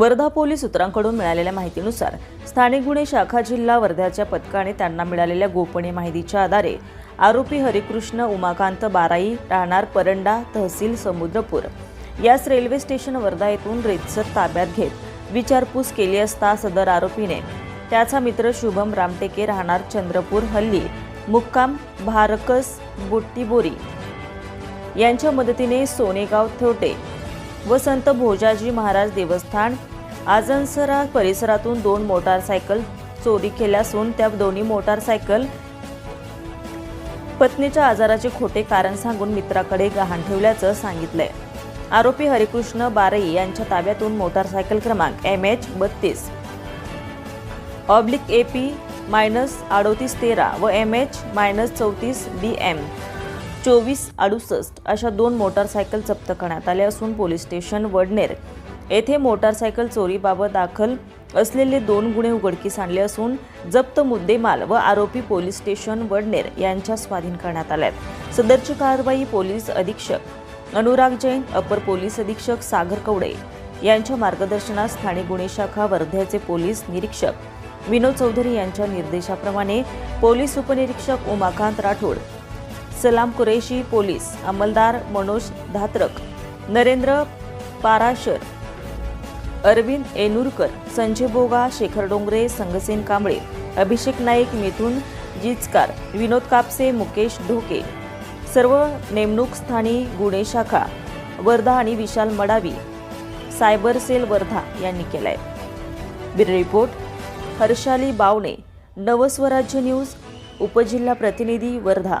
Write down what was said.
Wardha police सूत्रांकडून मिळालेल्या माहितीनुसार स्थानिक गुन्हे शाखा जिल्हा वर्ध्याच्या पथकाने त्यांना मिळालेल्या गोपनीय माहितीच्या आधारे आरोपी हरिकृष्ण उमाकांत बाराई राहणार परंडा तहसील समुद्रपूर याच रेल्वे स्टेशन वर्धा येथून रेतसर ताब्यात घेत विचारपूस केली असता सदर आरोपीने त्याचा मित्र शुभम रामटेके राहणार चंद्रपूर हल्ली मुक्काम भारकस बुट्टीबोरी यांच्या मदतीने सोनेगाव थोटे व संत भोजाजी महाराज देवस्थान आजनसरा परिसरातून दोन मोटारसायकल चोरी केल्या असून त्या दोन्ही मोटारसायकल पत्नीच्या आजाराचे खोटे कारण सांगून मित्राकडे गहाण ठेवल्याचं सांगितलंय. आरोपी हरिकृष्ण बारई यांच्या ताब्यातून मोटारसायकल क्रमांक एम एच बत्तीस ऑब्लिक ए पी मायनस अडोतीस तेरा व एम एच मायनस चौतीस बी एम चोवीस अडुसष्ट अशा दोन मोटारसायकल जप्त करण्यात आल्या असून पोलीस स्टेशन वडनेर येथे मोटारसायकल चोरीबाबत दाखल असलेले दोन गुन्हे उघडकीस आणले असून जप्त मुद्देमाल व आरोपी पोलीस स्टेशन वडनेर यांच्या स्वाधीन करण्यात आल्या सदरची कारवाई पोलीस अधीक्षक अनुराग जैन अपर पोलीस अधीक्षक सागर कवडे यांच्या मार्गदर्शनात स्थानिक गुन्हे शाखा वर्ध्याचे पोलीस निरीक्षक विनोद चौधरी यांच्या निर्देशाप्रमाणे पोलीस उपनिरीक्षक उमाकांत राठोड सलाम कुरेशी पोलीस अंमलदार मनोज धात्रक नरेंद्र पाराशर अरविंद एनुरकर संजय बोगा शेखर डोंगरे संगसेन कांबळे अभिषेक नाईक मिथुन जिचकार विनोद कापसे मुकेश ढोके सर्व नेमणूक स्थानी गुन्हे शाखा वर्धा आणि विशाल मडावी सायबर सेल वर्धा यांनी केलाय. Bureau report Harshali Bawane Navswarajya news उपजिल्हा प्रतिनिधी Wardha.